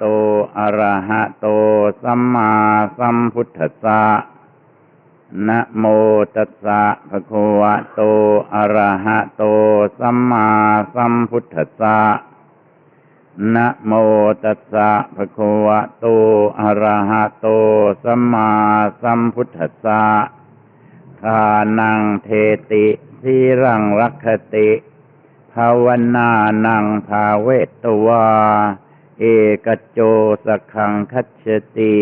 โตอะระหะโต สัมมาสัมพุทธัสสะนะโมตัสสะภะคะวะโตอะระหะโต สัมมาสัมพุทธัสสะนะโมตัสสะภะคะวะโตอะระหะโต สัมมาสัมพุทธัสสะทานังเทติสีรังรักขติ ภาวนานังภาเวตวา เอกโจสขังคัจฉติ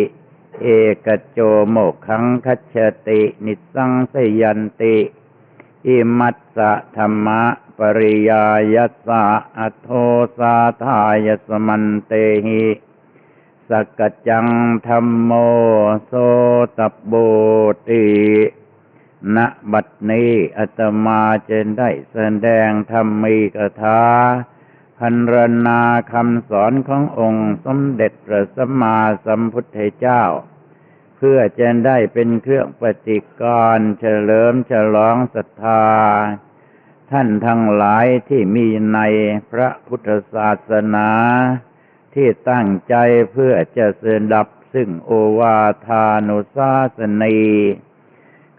เอกโจโมขังคัจฉติ นิสังสยันติ อิมัสสะธรรมะปริยายัสสะอโทสาทายสมันเตหิสกจังธรรมโมโสตบโบติณบัดนี้อาตมาจะได้แสดงธรรมีกถา พันรนาคำสอนขององค์สมเด็จพระสัมมาสัมพุทธเจ้า เพื่อจะได้เป็นเครื่องปฏิกรณ์เฉลิมฉลองศรัทธา ท่านทั้งหลายที่มีในพระพุทธศาสนา ที่ตั้งใจเพื่อจะเสดับซึ่งโอวาทานุสาสนี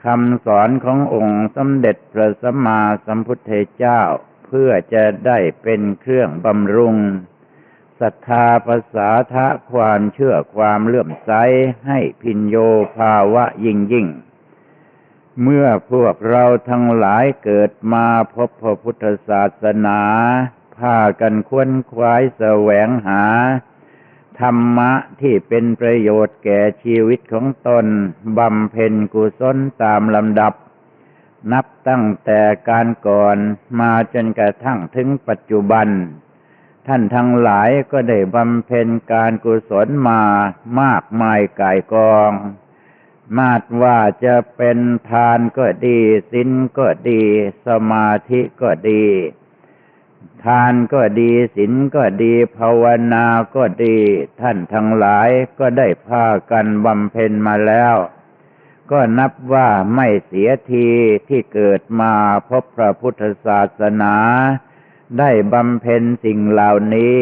คำสอนขององค์สมเด็จพระสัมมาสัมพุทธเจ้า เพื่อจะได้เป็นเครื่องบำรุงศรัทธาภาษาทะความเชื่อความเลื่อมใสให้พินโยภาวะยิ่งยิ่ง เมื่อพวกเราทั้งหลายเกิดมาพบพระพุทธศาสนาพากันควนควายแสวงหา ธรรมะที่เป็นประโยชน์แก่ชีวิตของตนบำเพ็ญกุศลตามลำดับ นับตั้งแต่การก่อนมาจนกระทั่งถึงปัจจุบัน ท่านทั้งหลายก็ได้บำเพ็ญการกุศลมามากมายกายกอง มาดว่าจะเป็นทานก็ดีสินก็ดี สมาธิก็ดี ทานก็ดีศีลก็ดีภาวนาก็ดี ท่านทั้งหลายก็ได้พากันบำเพ็ญมาแล้ว ก็นับว่าไม่เสียทีที่เกิดมาพบพระพุทธศาสนา ได้บำเพ็ญสิ่งเหล่านี้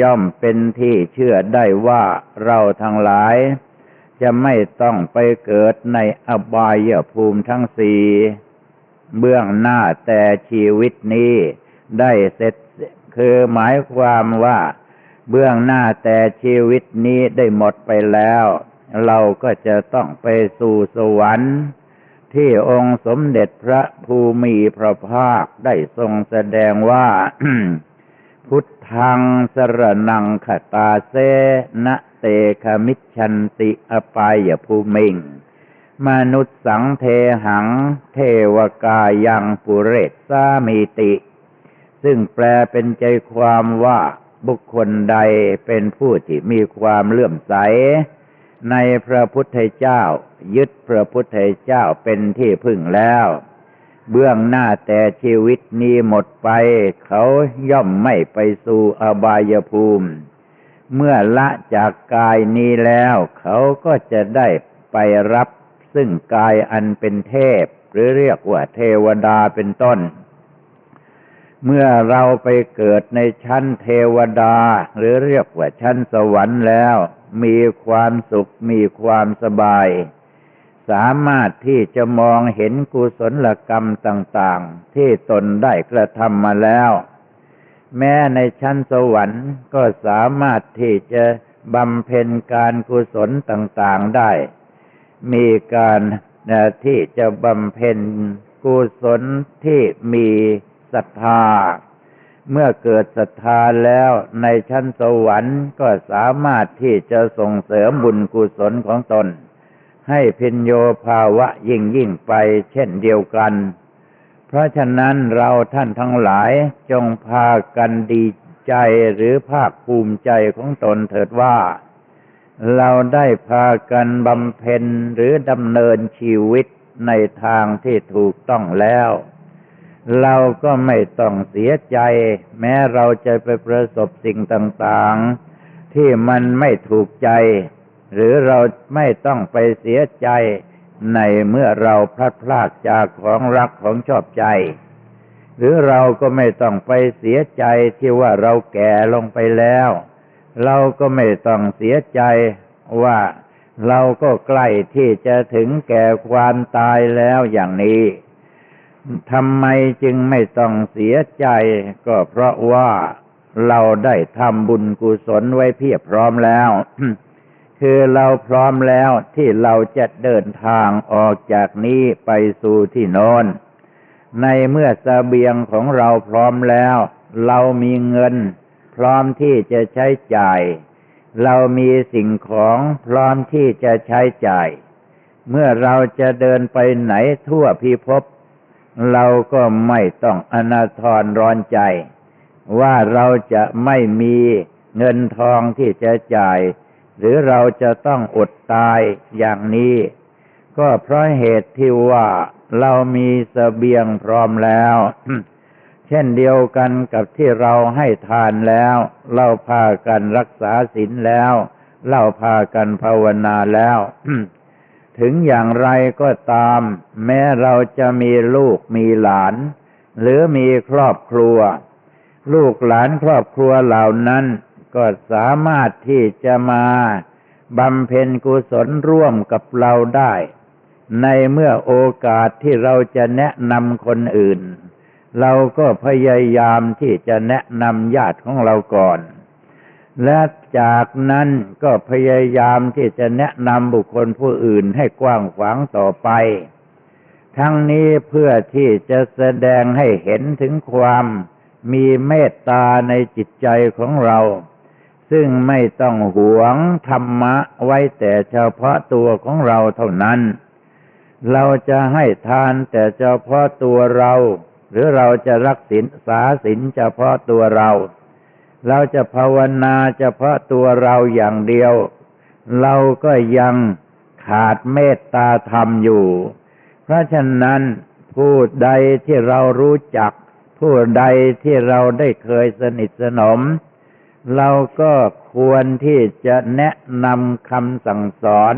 ย่อมเป็นที่เชื่อได้ว่าเราทั้งหลาย จะไม่ต้องไปเกิดในอบายภูมิทั้งสี่เบื้องหน้าแต่ชีวิตนี้ได้เสร็จคือหมายความว่า เบื้องหน้าแต่ชีวิตนี้ได้หมดไปแล้ว เราก็จะต้องไปสู่สวรรค์ที่องค์สมเด็จพระภูมิพระภาคได้ทรงแสดงว่า พุทธังสรนังขตาเซนะเตคมิชันติอปายภูมิง มนุษย์สังเทหัง เทวกายังปุเรศสามีติ ซึ่งแปลเป็นใจความว่าบุคคลใดเป็นผู้ที่มีความเลื่อมใส ในพระพุทธเจ้า ยึดพระพุทธเจ้าเป็นที่พึ่งแล้ว เบื้องหน้าแต่ชีวิตนี้หมดไป เขาย่อมไม่ไปสู่อบายภูมิ เมื่อละจากกายนี้แล้ว เขาก็จะได้ไปรับซึ่งกายอันเป็นเทพ หรือเรียกว่าเทวดาเป็นต้น เมื่อเราไปเกิดในชั้นเทวดา หรือเรียกว่าชั้นสวรรค์แล้ว มีความสุขมีความสบาย สามารถที่จะมองเห็นกุศลกรรมต่างๆ ที่ตนได้กระทำมาแล้ว แม้ในชั้นสวรรค์ก็สามารถที่จะบำเพ็ญการกุศลต่างๆได้ มีการที่จะบำเพ็ญกุศลที่มีศรัทธา เมื่อเกิดศรัทธาแล้วในชั้นสวรรค์ก็สามารถที่จะส่งเสริมบุญกุศลของตน ให้พินโยภาวะยิ่งยิ่งไปเช่นเดียวกัน เพราะฉะนั้นเราท่านทั้งหลายจงพากันดีใจหรือภาคภูมิใจของตนเถิดว่า เราได้พากันบำเพ็ญหรือดำเนินชีวิตในทางที่ถูกต้องแล้ว เราก็ไม่ต้องเสียใจ แม้เราจะไปประสบสิ่งต่างๆ ที่มันไม่ถูกใจ หรือเราไม่ต้องไปเสียใจในเมื่อเราพลัดพรากจากของรักของชอบใจ หรือเราก็ไม่ต้องไปเสียใจที่ว่าเราแก่ลงไปแล้ว เราก็ไม่ต้องเสียใจว่าเราก็ใกล้ที่จะถึงแก่ความตายแล้วอย่างนี้ ทำไมจึงไม่ต้องเสียใจ ก็เพราะว่าเราได้ทำบุญกุศลไว้เพียบพร้อมแล้ว คือเราพร้อมแล้วที่เราจะเดินทางออกจากนี้ไปสู่ที่โน้น ในเมื่อสเสบียงของเราพร้อมแล้ว เรามีเงิน พร้อมที่จะใช้จ่าย เรามีสิ่งของพร้อมที่จะใช้จ่าย เมื่อเราจะเดินไปไหนทั่วพิภพ เราก็ไม่ต้องอนาทรร้อนใจ ว่าเราจะไม่มีเงินทองที่จะจ่าย หรือเราจะต้องอดตายอย่างนี้ ก็เพราะเหตุที่ว่าเรามีสเสบียงพร้อมแล้ว เช่นเดียวกันกับที่เราให้ทานแล้ว เราพากันรักษาศีลแล้ว เราพากันภาวนาแล้ว ถึงอย่างไรก็ตาม แม้เราจะมีลูกมีหลาน หรือมีครอบครัว ลูกหลานครอบครัวเหล่านั้น ก็สามารถที่จะมาบำเพ็ญกุศลร่วมกับเราได้ ในเมื่อโอกาสที่เราจะแนะนำคนอื่น เราก็พยายามที่จะแนะนำญาติของเราก่อน และจากนั้นก็พยายามที่จะแนะนำบุคคลผู้อื่นให้กว้างขวางต่อไป ทั้งนี้เพื่อที่จะแสดงให้เห็นถึงความมีเมตตาในจิตใจของเรา ซึ่งไม่ต้องหวงธรรมะไว้แต่เฉพาะตัวของเราเท่านั้น เราจะให้ทานแต่เฉพาะตัวเรา หรือเราจะรักศีลสาศีลเฉพาะตัวเรา เราจะภาวนาเฉพาะตัวเราอย่างเดียว เราก็ยังขาดเมตตาธรรมอยู่ เพราะฉะนั้นผู้ใดที่เรารู้จัก ผู้ใดที่เราได้เคยสนิทสนม เราก็ควรที่จะแนะนำคำสั่งสอน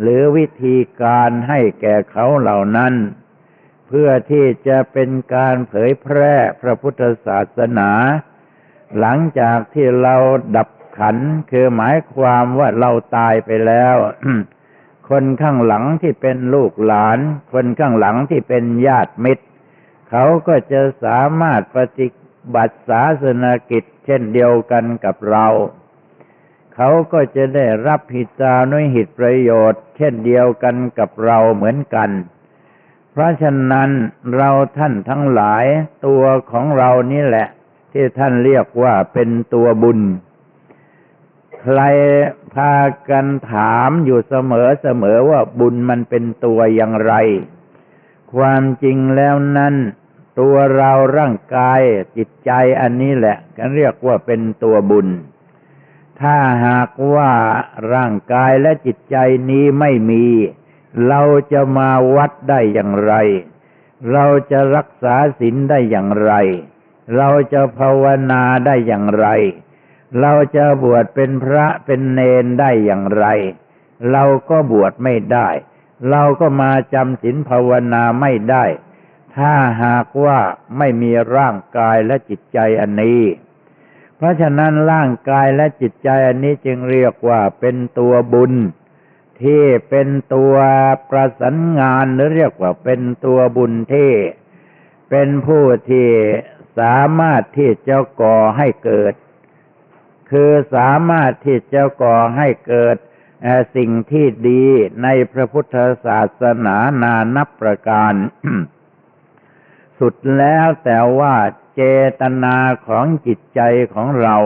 หรือวิธีการให้แก่เขาเหล่านั้น เพื่อที่จะเป็นการเผยแพร่พระพุทธศาสนา หลังจากที่เราดับขันคือหมายความว่าเราตายไปแล้ว คนข้างหลังที่เป็นลูกหลาน คนข้างหลังที่เป็นญาติมิตร เขาก็จะสามารถปฏิบัติศาสนกิจเช่นเดียวกันกับเรา เขาก็จะได้รับหิตานุหิตประโยชน์ เช่นเดียวกันกับเราเหมือนกัน เพราะฉะนั้นเราท่านทั้งหลายตัวของเรานี่แหละ ที่ท่านเรียกว่าเป็นตัวบุญ ใครพากันถามอยู่เสมอเสมอว่าบุญมันเป็นตัวอย่างไร ความจริงแล้วนั้นตัวเราร่างกายจิตใจอันนี้แหละกันเรียกว่าเป็นตัวบุญ ถ้าหากว่าร่างกายและจิตใจนี้ไม่มี เราจะมาวัดได้อย่างไร เราจะรักษาศีลได้อย่างไร เราจะภาวนาได้อย่างไร เราจะบวชเป็นพระเป็นเนนได้อย่างไร เราก็บวชไม่ได้ เราก็มาจำศีลภาวนาไม่ได้ ถ้าหากว่าไม่มีร่างกายและจิตใจอันนี้ เพราะฉะนั้นร่างกายและจิตใจอันนี้จึงเรียกว่าเป็นตัวบุญ ที่เป็นตัวประสานงานหรือเรียกว่าเป็นตัวบุญที่เป็นผู้ที่ สามารถที่จะก่อให้เกิด คือสามารถที่จะก่อให้เกิดสิ่งที่ดีในพระพุทธศาสนานานับประการ สุดแล้วแต่ว่าเจตนาของจิตใจของเรา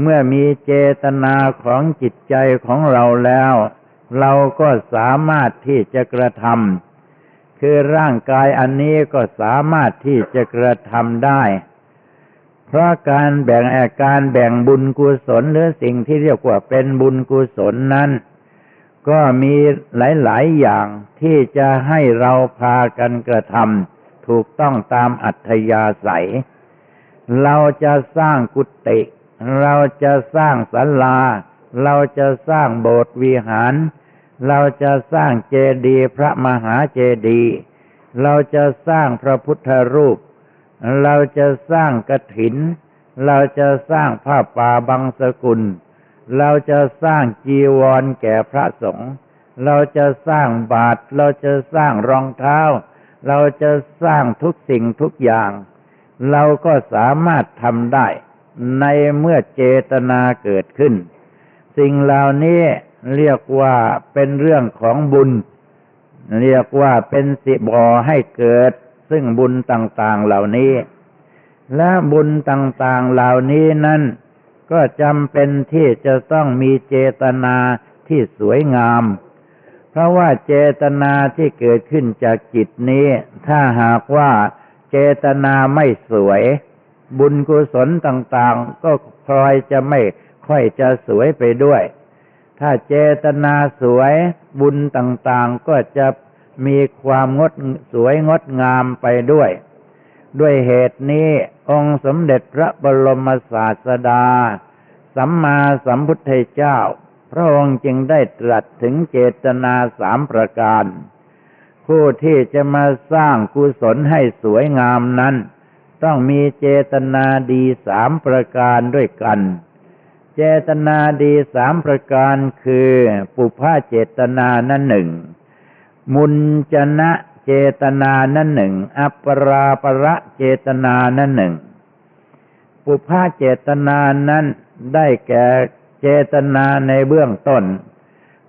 เมื่อมีเจตนาของจิตใจของเราแล้ว เราก็สามารถที่จะกระทำ คือร่างกายอันนี้ก็สามารถที่จะกระทำได้ เพราะการแบ่งอาการแบ่งบุญกุศลหรือสิ่งที่เรียกว่าเป็นบุญกุศลนั้น ก็มีหลาย ๆ อย่างที่จะให้เราพากันกระทำถูกต้องตามอัธยาศัย เราจะสร้างกุฏิเราจะสร้างศาลา เราจะสร้างโบสถ์วิหาร เราจะสร้างเจดีย์พระมหาเจดีย์เราจะสร้างพระพุทธรูป เราจะสร้างกระถิน เราจะสร้างผ้าป่าบางสกุล เราจะสร้างจีวรแก่พระสงฆ์เราจะสร้างบาตรเราจะสร้างรองเท้า เราจะสร้างทุกสิ่งทุกอย่าง เราก็สามารถทำได้ ในเมื่อเจตนาเกิดขึ้น สิ่งเหล่านี้ เรียกว่าเป็นเรื่องของบุญ เรียกว่าเป็นสิบอให้เกิด ซึ่งบุญต่าง ๆเหล่านี้ และบุญต่างๆเหล่านี้นั้นก็จำเป็นที่จะต้องมีเจตนาที่สวยงาม เพราะว่าเจตนาที่เกิดขึ้นจากจิตนี้ ถ้าหากว่าเจตนาไม่สวย บุญกุศลต่างๆ ก็พลอยจะไม่ค่อยจะสวยไปด้วย ถ้าเจตนาสวยบุญต่างๆก็จะมีความงดสวยงดงามไปด้วย ด้วยเหตุนี้องค์สมเด็จพระบรมศาสดา สัมมาสัมพุทธเจ้า พระองค์จึงได้ตรัสถึงเจตนาสามประการ ผู้ที่จะมาสร้างกุศลให้สวยงามนั้น ต้องมีเจตนาดีสามประการด้วยกัน เจตนาดีสามประการคือปุพพาเจตนานั่นหนึ่ง มุนจนะเจตนานั่นหนึ่ง อัปราประเจตนานั่นหนึ่ง ปุพาเจตนานั้นได้แก่เจตนาในเบื้องต้น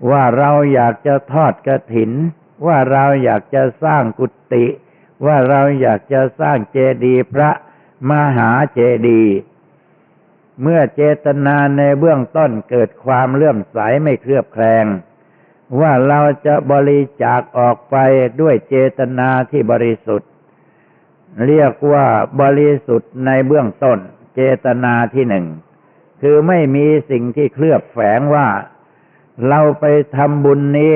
ว่าเราอยากจะทอดกระถิน ว่าเราอยากจะสร้างกุฏิว่าเราอยากจะสร้างเจดีย์พระมหาเจดีย์ เมื่อเจตนาในเบื้องต้นเกิดความเลื่อมใสไม่เคลือบแคลง ว่าเราจะบริจาคออกไปด้วยเจตนาที่บริสุทธิ์ เรียกว่าบริสุทธิ์ในเบื้องต้น เจตนาที่หนึ่ง คือไม่มีสิ่งที่เคลือบแฝงว่า เราไปทำบุญนี้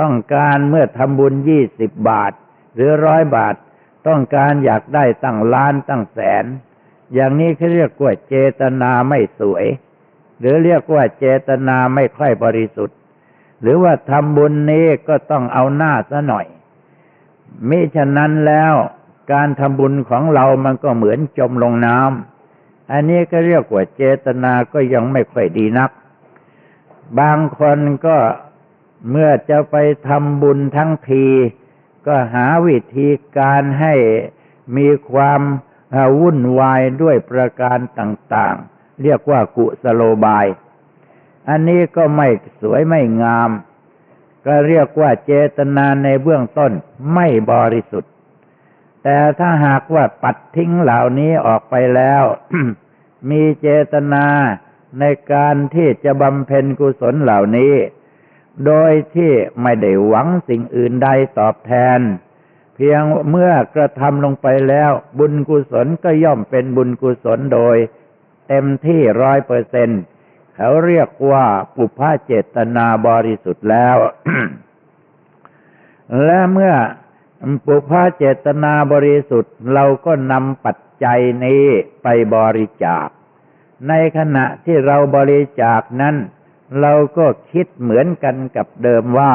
ต้องการเมื่อทำบุญยี่สิบบาท หรือร้อยบาท ต้องการอยากได้ตั้งล้านตั้งแสน อย่างนี้เขาเรียกว่าเจตนาไม่สวย หรือเรียกว่าเจตนาไม่ค่อยบริสุทธิ์ หรือว่าทำบุญนี้ก็ต้องเอาหน้าซะหน่อยมิฉะนั้นแล้วการทำบุญของเรามันก็เหมือนจมลงน้ำอันนี้ก็เรียกว่าเจตนาก็ยังไม่ค่อยดีนัก บางคนก็เมื่อจะไปทำบุญทั้งที ก็หาวิธีการให้มีความ วุ่นวายด้วยประการต่างๆ เรียกว่ากุสโลบาย อันนี้ก็ไม่สวยไม่งาม ก็เรียกว่าเจตนาในเบื้องต้นไม่บริสุทธิ์ แต่ถ้าหากว่าปัดทิ้งเหล่านี้ออกไปแล้ว มีเจตนาในการที่จะบำเพ็ญกุศลเหล่านี้ โดยที่ไม่ได้หวังสิ่งอื่นใดตอบแทน เพียงเมื่อกระทำลงไปแล้ว บุญกุศลก็ย่อมเป็นบุญกุศลโดย เต็มที่ร้อยเปอร์เซ็นต์เขาเรียกว่าปุพพาเจตนาบริสุทธิ์แล้ว และเมื่อปุพพาเจตนาบริสุทธิ์ เราก็นำปัจจัยนี้ไปบริจาค ในขณะที่เราบริจาคนั้น เราก็คิดเหมือนกันกับเดิมว่า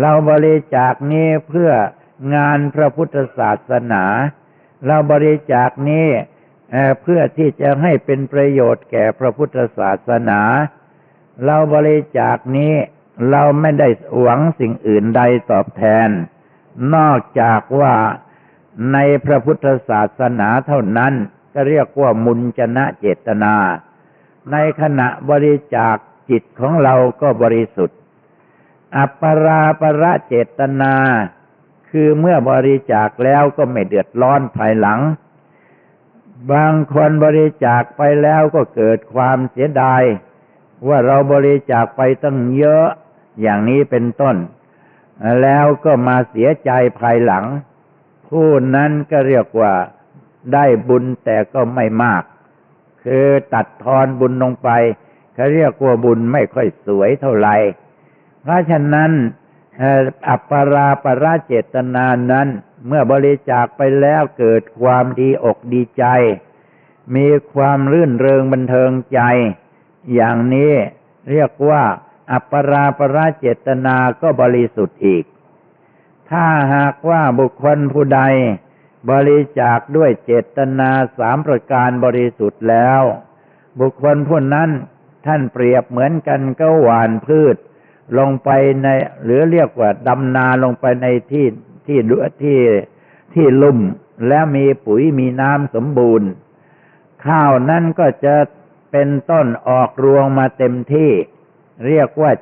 เราบริจาคนี้เพื่อ งานพระพุทธศาสนา เราบริจาคนี้เพื่อที่จะให้เป็นประโยชน์แก่พระพุทธศาสนา เราบริจาคนี้เราไม่ได้หวังสิ่งอื่นใดตอบแทน นอกจากว่าในพระพุทธศาสนาเท่านั้นก็เรียกว่ามุนจนะเจตนา ในขณะบริจาคจิตของเราก็บริสุทธิ์ อัปปราประเจตนา คือเมื่อบริจาคแล้วก็ไม่เดือดร้อนภายหลัง บางคนบริจาคไปแล้วก็เกิดความเสียดาย ว่าเราบริจาคไปตั้งเยอะอย่างนี้เป็นต้น แล้วก็มาเสียใจภายหลัง ผู้นั้นก็เรียกว่าได้บุญแต่ก็ไม่มาก คือตัดทอนบุญลงไปเขาเรียกว่าบุญไม่ค่อยสวยเท่าไหร่เพราะฉะนั้น อัปปราปราเจตนานั้น เมื่อบริจาคไปแล้วเกิดความดีอกดีใจ มีความรื่นเริงบันเทิงใจ อย่างนี้เรียกว่าอัปปราปราเจตนาก็บริสุทธิ์อีก ถ้าหากว่าบุคคลผู้ใด บริจาคด้วยเจตนาสามประการบริสุทธิ์แล้ว บุคคลผู้นั้นท่านเปรียบเหมือนกันก็หวานพืช ลงไปใน หรือเรียกว่าดำนาลงไปในที่ที่ที่ที่ลุ่ม แล้วมีปุ๋ยมีน้ำสมบูรณ์ ข้าวนั้นก็จะเป็นต้นออกรวงมาเต็มที่ เรียกว่า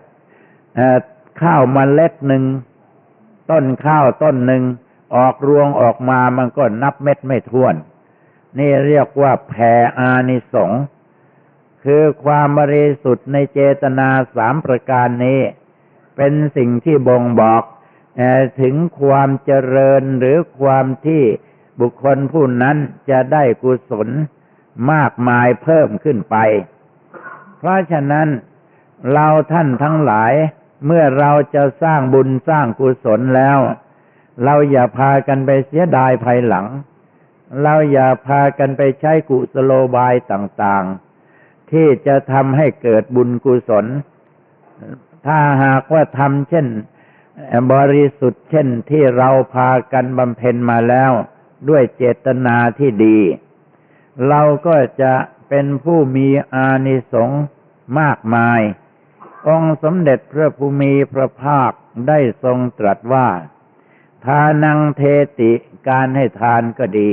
ข้าวมเล็ดหนึ่งต้นข้าวต้นหนึ่งออกรวงออกมามันก็นับเม็ดไม่ท้วน นี่เรียกว่าแผ่อานิสงส์คือความบริสุทธิ์ในเจตนาสามประการนี้ เป็นสิ่งที่บ่งบอกถึงความเจริญหรือความที่บุคคลผู้นั้นจะได้กุศลมากมายเพิ่มขึ้นไป เพราะฉะนั้นเราท่านทั้งหลายเมื่อเราจะสร้างบุญสร้างกุศลแล้ว เราอย่าพากันไปเสียดายภายหลัง เราอย่าพากันไปใช้กุศโลบายต่างๆ ที่จะทำให้เกิดบุญกุศล ถ้าหากว่าทำเช่น บริสุทธิ์เช่นที่เราพากันบำเพ็ญมาแล้ว ด้วยเจตนาที่ดี เราก็จะเป็นผู้มีอานิสงส์มากมาย องค์สมเด็จพระภูมิพระภาคได้ทรงตรัสว่า ทานังเทติการให้ทานก็ดี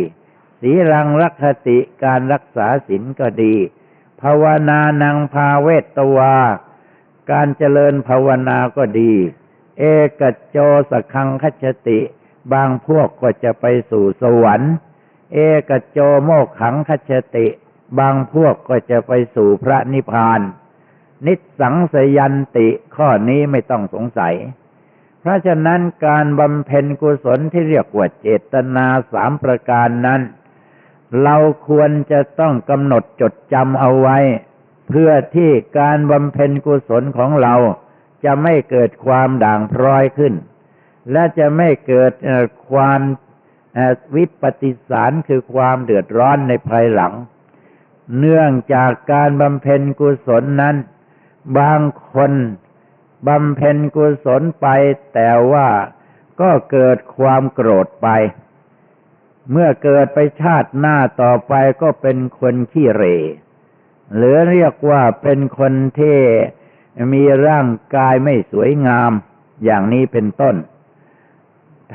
สีรังรักติการรักษาศีลก็ดี ภาวนานังพาเวตตวา การเจริญภาวนาก็ดี เอกโจสคังคัจติ บางพวกก็จะไปสู่สวรรค์ เอกโจโมกขังคัจติ บางพวกก็จะไปสู่พระนิพพาน นิสังสยันติข้อนี้ไม่ต้องสงสัย เพราะฉะนั้นการบำเพ็ญกุศลที่เรียกว่าเจตนาสามประการนั้น เราควรจะต้องกำหนดจดจำเอาไว้ เพื่อที่การบำเพ็ญกุศลของเราจะไม่เกิดความด่างพร้อยขึ้น และจะไม่เกิดความวิปฏิสารคือความเดือดร้อนในภายหลัง เนื่องจากการบำเพ็ญกุศลนั้น บางคนบำเพ็ญกุศลไป แต่ว่าก็เกิดความโกรธไป เมื่อเกิดไปชาติหน้าต่อไปก็เป็นคนขี้เร หรือเรียกว่าเป็นคนที่มีร่างกายไม่สวยงามอย่างนี้เป็นต้น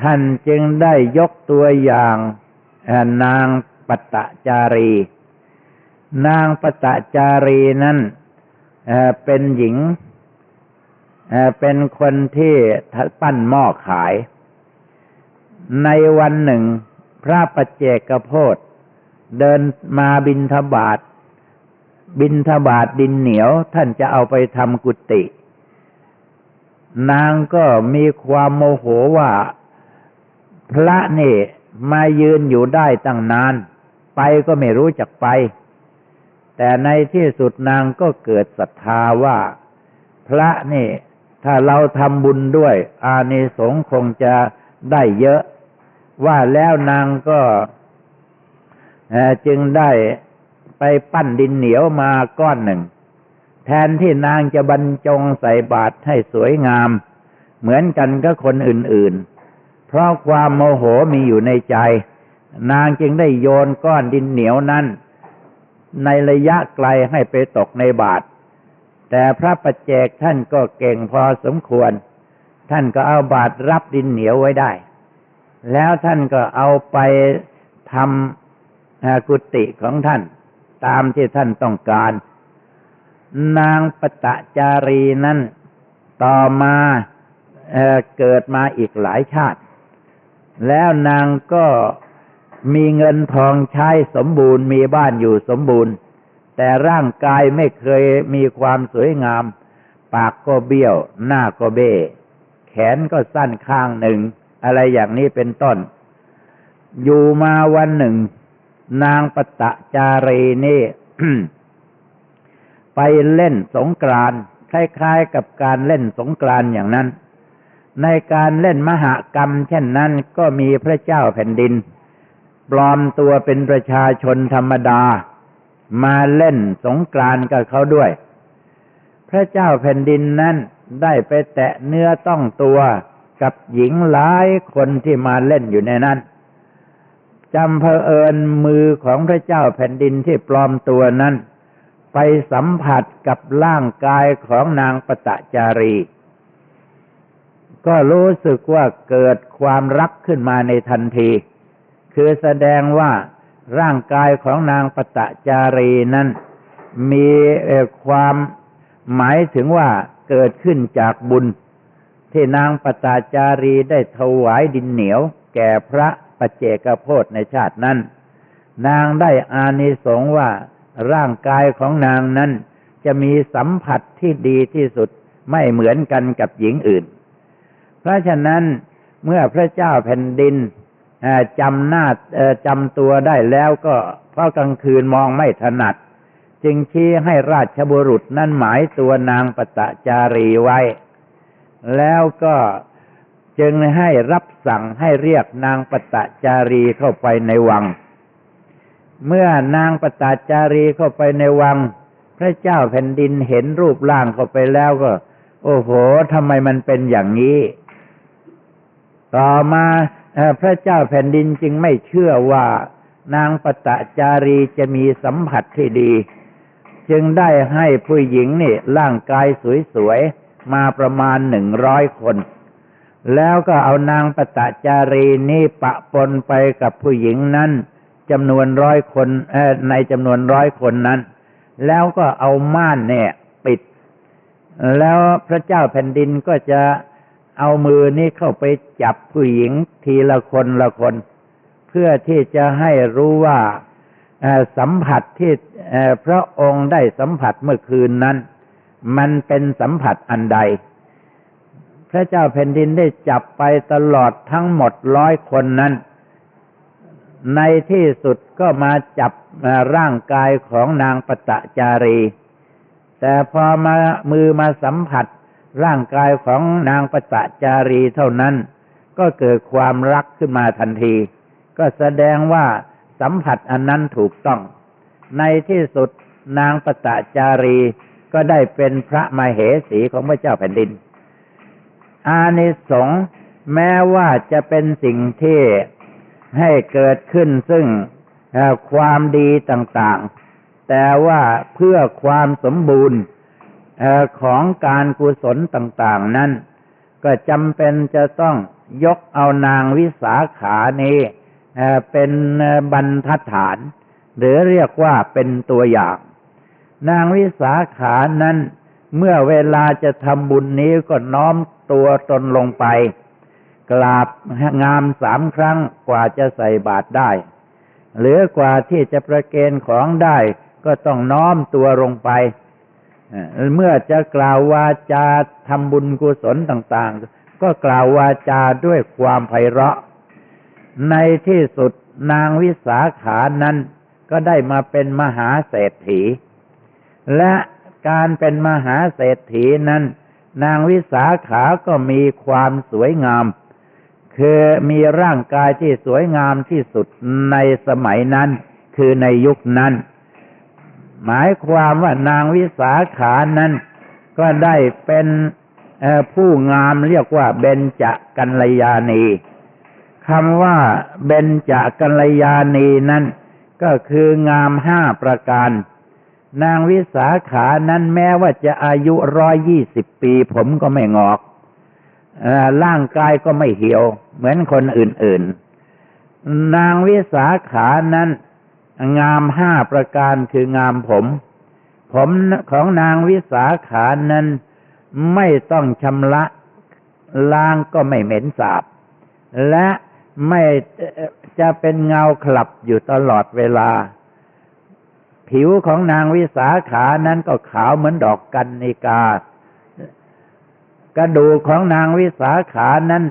ท่านจึงได้ยกตัวอย่างนางปตะจารี นางปตะจารีนั้นเป็นหญิงเป็นคนที่ปั้นหม้อขาย ในวันหนึ่ง พระปัจเจกโพธเดินมาบินทบาท บินทบาทดินเหนียวท่านจะเอาไปทำกุฏิ นางก็มีความโมโหว่า พระนี่มายืนอยู่ได้ตั้งนาน ไปก็ไม่รู้จักไป แต่ในที่สุดนางก็เกิดศรัทธาว่า พระนี่ถ้าเราทำบุญด้วย อานิสงส์คงจะได้เยอะ ว่าแล้วนางก็จึงได้ ไปปั้นดินเหนียวมาก้อนหนึ่ง แทนที่นางจะบรรจงใส่บาตรให้สวยงาม เหมือนกันกับคนอื่นๆ เพราะความโมโหมีอยู่ในใจ นางจึงได้โยนก้อนดินเหนียวนั้น ในระยะไกลให้ไปตกในบาทแต่พระประเจกท่านก็เก่งพอสมควร ท่านก็เอาบาทรับดินเหนียวไว้ได้ แล้วท่านก็เอาไปทำกุฏิของท่าน ตามที่ท่านต้องการ นางปตะจารีนั้นต่อมาเเกิดมาอีกหลายชาติ แล้วนางก็มีเงินทองใช้สมบูรณ์มีบ้านอยู่สมบูรณ์ แต่ร่างกายไม่เคยมีความสวยงาม ปากก็เบี้ยว หน้าก็เบ้ แขนก็สั้นข้างหนึ่ง อะไรอย่างนี้เป็นต้น อยู่มาวันหนึ่ง นางปตะจารีนี่ไปเล่นสงกรานคล้ายๆกับการเล่นสงกรานอย่างนั้น ในการเล่นมหากรรม เช่นนั้นก็มีพระเจ้าแผ่นดิน ปลอมตัวเป็นประชาชนธรรมดา มาเล่นสงกรานกับเขาด้วย พระเจ้าแผ่นดินนั้นได้ไปแตะเนื้อต้องตัวกับหญิงหลายคนที่มาเล่นอยู่ในนั้น จำเพอเอิญมือของพระเจ้าแผ่นดินที่ปลอมตัวนั้น ไปสัมผัสกับร่างกายของนางปตะจารี ก็รู้สึกว่าเกิดความรักขึ้นมาในทันที คือแสดงว่าร่างกายของนางปตะจารีนั้น มีความหมายถึงว่าเกิดขึ้นจากบุญ ที่นางปตาจารีได้ถวายดินเหนียว แก่พระ ประเจกโพธในชาตินั้น นางได้อานิสงส์ว่าร่างกายของนางนั้น จะมีสัมผัสที่ดีที่สุดไม่เหมือนกันกับหญิงอื่น เพราะฉะนั้นเมื่อพระเจ้าแผ่นดินจำหน้าจำตัวได้แล้วก็เพราะกลางคืนมองไม่ถนัด จึงชี้ให้ราชบุรุษนั่นหมายตัวนางปตะจารีไว้ แล้วก็ จึงให้รับสั่งให้เรียกนางปตะจารีเข้าไปในวัง เมื่อนางปตะจารีเข้าไปในวัง พระเจ้าแผ่นดินเห็นรูปร่างเข้าไปแล้วก็ โอ้โหทำไมมันเป็นอย่างนี้ ต่อมาพระเจ้าแผ่นดินจึงไม่เชื่อว่านางปตะจารีจะมีสัมผัสที่ดี จึงได้ให้ผู้หญิงนี่ร่างกายสวยๆ มาประมาณหนึ่งร้อยคน แล้วก็เอานางปตะจารีนี่ปะปนไปกับผู้หญิงนั้นจำนวนร้อยคนในจำนวนร้อยคนนั้น แล้วก็เอาม่านเนี่ย ปิด แล้วพระเจ้าแผ่นดินก็จะเอามือนี้เข้าไปจับผู้หญิงทีละคนละคน เพื่อที่จะให้รู้ว่าสัมผัสที่พระองค์ได้สัมผัสเมื่อคืนนั้น มันเป็นสัมผัสอันใด พระเจ้าแผ่นดินได้จับไปตลอดทั้งหมดร้อยคนนั้น ในที่สุดก็มาจับร่างกายของนางปตะจารี แต่พอมามือมาสัมผัสร่างกายของนางปตะจารีเท่านั้น ก็เกิดความรักขึ้นมาทันที ก็แสดงว่าสัมผัสอันนั้นถูกต้อง ในที่สุดนางปตะจารีก็ได้เป็นพระมเหสีของพระเจ้าแผ่นดิน อานิสงส์แม้ว่าจะเป็นสิ่งที่ให้เกิดขึ้นซึ่งความดีต่างๆ แต่ว่าเพื่อความสมบูรณ์ของการกุศลต่างๆ นั้น ก็จำเป็นจะต้องยกเอานางวิสาขานี้เป็นบรรทัดฐาน หรือเรียกว่าเป็นตัวอย่าง นางวิสาขานั้น เมื่อเวลาจะทำบุญนี้ก็น้อม ตัวตนลงไป กราบงามสามครั้งกว่าจะใส่บาตรได้ หรือกว่าที่จะประเกณฑ์ของได้ ก็ต้องน้อมตัวลงไป เมื่อจะกล่าววาจาทำบุญกุศลต่าง ๆ ก็กล่าววาจาด้วยความไพเราะ ในที่สุดนางวิสาขานั้นก็ได้มาเป็นมหาเศรษฐี และการเป็นมหาเศรษฐีนั้น นางวิสาขาก็มีความสวยงาม คือมีร่างกายที่สวยงามที่สุดในสมัยนั้น คือในยุคนั้น หมายความว่านางวิสาขานั้น ก็ได้เป็นผู้งามเรียกว่าเบญจกัลยาณีคำว่าเบญจกัลยาณีนั้น ก็คืองามห้าประการ นางวิสาขานั้นแม้ว่าจะอายุร้อยยี่สิบปี ผมก็ไม่งอกร่างกายก็ไม่เหี่ยว เหมือนคนอื่นๆ นางวิสาขานั้น งามห้าประการคืองามผม ผมของนางวิสาขานั้นไม่ต้องชำระล้างก็ไม่เหม็นสาบ และไม่จะเป็นเงาขลับอยู่ตลอดเวลา ผิวของนางวิสาขานั้นก็ขาวเหมือนดอกกันนิกา กระดูกของนางวิสาขานั้น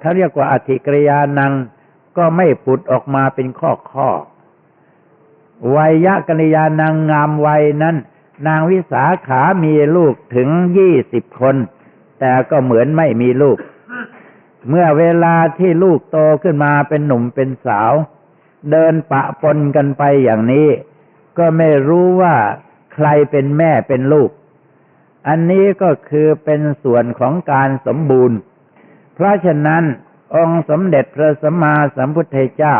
เขาเรียกว่าอธิกริยานังก็ไม่ผุดออกมาเป็นข้อข้อวัยยะกัลยาณางงามวัยนั้น นางวิสาขามีลูกถึงยี่สิบคน แต่ก็เหมือนไม่มีลูก เมื่อเวลาที่ลูกโตขึ้นมาเป็นหนุ่มเป็นสาว เดินปะปนกันไปอย่างนี้ ก็ไม่รู้ว่าใครเป็นแม่เป็นลูก อันนี้ก็คือเป็นส่วนของการสมบูรณ์ เพราะฉะนั้นองค์สมเด็จพระสัมมาสัมพุทธเจ้า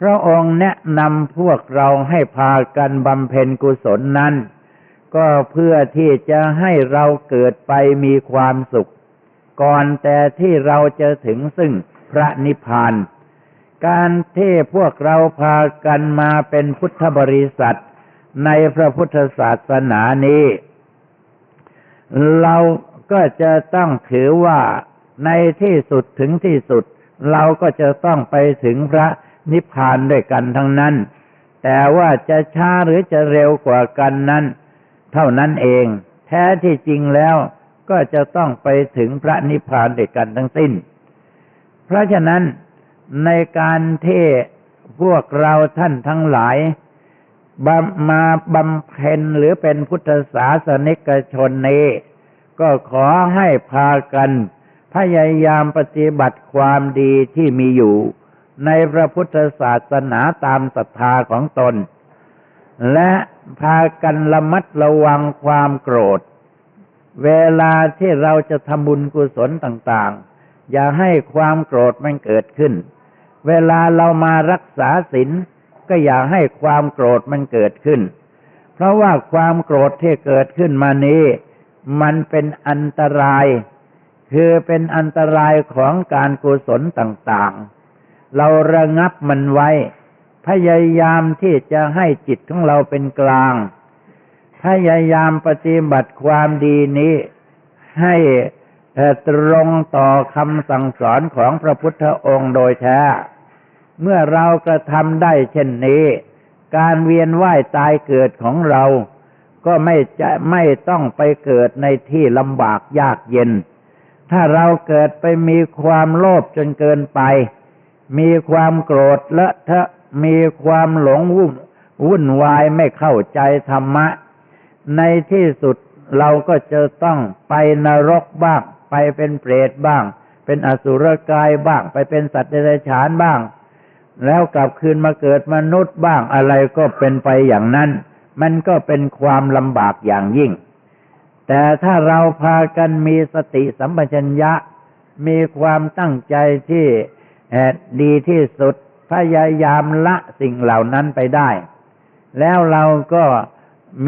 พระองค์แนะนำพวกเราให้พากันบำเพ็ญกุศลนั้น ก็เพื่อที่จะให้เราเกิดไปมีความสุข ก่อนแต่ที่เราจะถึงซึ่งพระนิพพาน การที่พวกเราพากันมาเป็นพุทธบริษัทในพระพุทธศาสนานี้ เราก็จะต้องถือว่าในที่สุดถึงที่สุด เราก็จะต้องไปถึงพระนิพพานด้วยกันทั้งนั้น แต่ว่าจะช้าหรือจะเร็วกว่ากันนั้น เท่านั้นเอง แท้ที่จริงแล้วก็จะต้องไปถึงพระนิพพานด้วยกันทั้งสิ้น เพราะฉะนั้น ในการเทพวกเราท่านทั้งหลายมาบำเพ็ญหรือเป็นพุทธศาสนิกชนนี้ ก็ขอให้พากัน พยายามปฏิบัติความดีที่มีอยู่ ในพระพุทธศาสนาตามศรัทธาของตน และพากันระมัดระวังความโกรธ เวลาที่เราจะทำบุญกุศลต่าง ๆ อย่าให้ความโกรธมันเกิดขึ้น เวลาเรามารักษาศีลก็อย่าให้ความโกรธมันเกิดขึ้น เพราะว่าความโกรธที่เกิดขึ้นมานี้ มันเป็นอันตราย คือเป็นอันตรายของการกุศลต่างๆ เราระงับมันไว้ พยายามที่จะให้จิตของเราเป็นกลาง พยายามปฏิบัติความดีนี้ให้ ตรงต่อคำสั่งสอนของพระพุทธองค์โดยแท้ เมื่อเรากระทำได้เช่นนี้ การเวียนว่ายตายเกิดของเรา ก็ไม่จะไม่ต้องไปเกิดในที่ลำบากยากเย็น ถ้าเราเกิดไปมีความโลภจนเกินไป มีความโกรธและถ้ามีความหลงวุ่นวุ่นวายไม่เข้าใจธรรมะ ในที่สุดเราก็จะต้องไปนรกบ้าง ไปเป็นเปรตบ้าง เป็นอสุรกายบ้าง ไปเป็นสัตว์เดรัจฉานบ้าง แล้วกลับคืนมาเกิดมนุษย์บ้างอะไรก็เป็นไปอย่างนั้น มันก็เป็นความลำบากอย่างยิ่ง แต่ถ้าเราพากันมีสติสัมปชัญญะ มีความตั้งใจที่ดีที่สุดพยายามละสิ่งเหล่านั้นไปได้ แล้วเราก็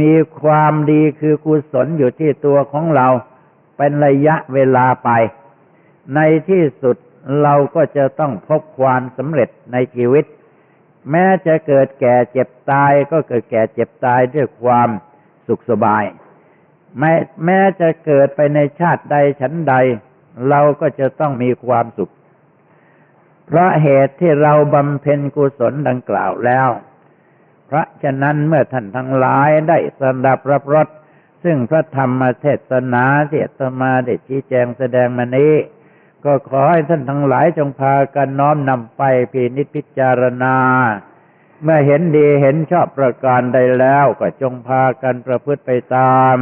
มีความดีคือกุศลอยู่ที่ตัวของเรา เป็นระยะเวลาไป ในที่สุดเราก็จะต้องพบความสำเร็จในชีวิต แม้จะเกิดแก่เจ็บตายก็เกิดแก่เจ็บตายด้วยความสุขสบาย แม้แม้จะเกิดไปในชาติใดชั้นใด เราก็จะต้องมีความสุข เพราะเหตุที่เราบำเพ็ญกุศลดังกล่าวแล้ว เพราะฉะนั้นเมื่อท่านทั้งหลายได้สดับรับรส ซึ่งพระธรรมเทศนาที่ตมาได้ชี้แจงแสดงมานี้ ก็ขอให้ท่านทั้งหลายจงพากันน้อมนำไปพินิจพิจารณา เมื่อเห็นดีเห็นชอบประการใดแล้วก็จงพากันประพฤติไปตาม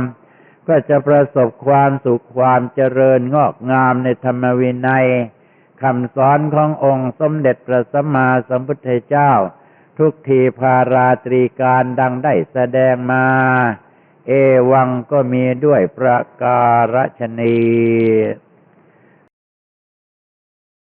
ก็จะประสบความสุขความเจริญงอกงามในธรรมวินัยคำสอนขององค์สมเด็จพระสัมมาสัมพุทธเจ้า ทุกทีพาราตรีการดังได้แสดงมา เอวังก็มีด้วยประการฉนี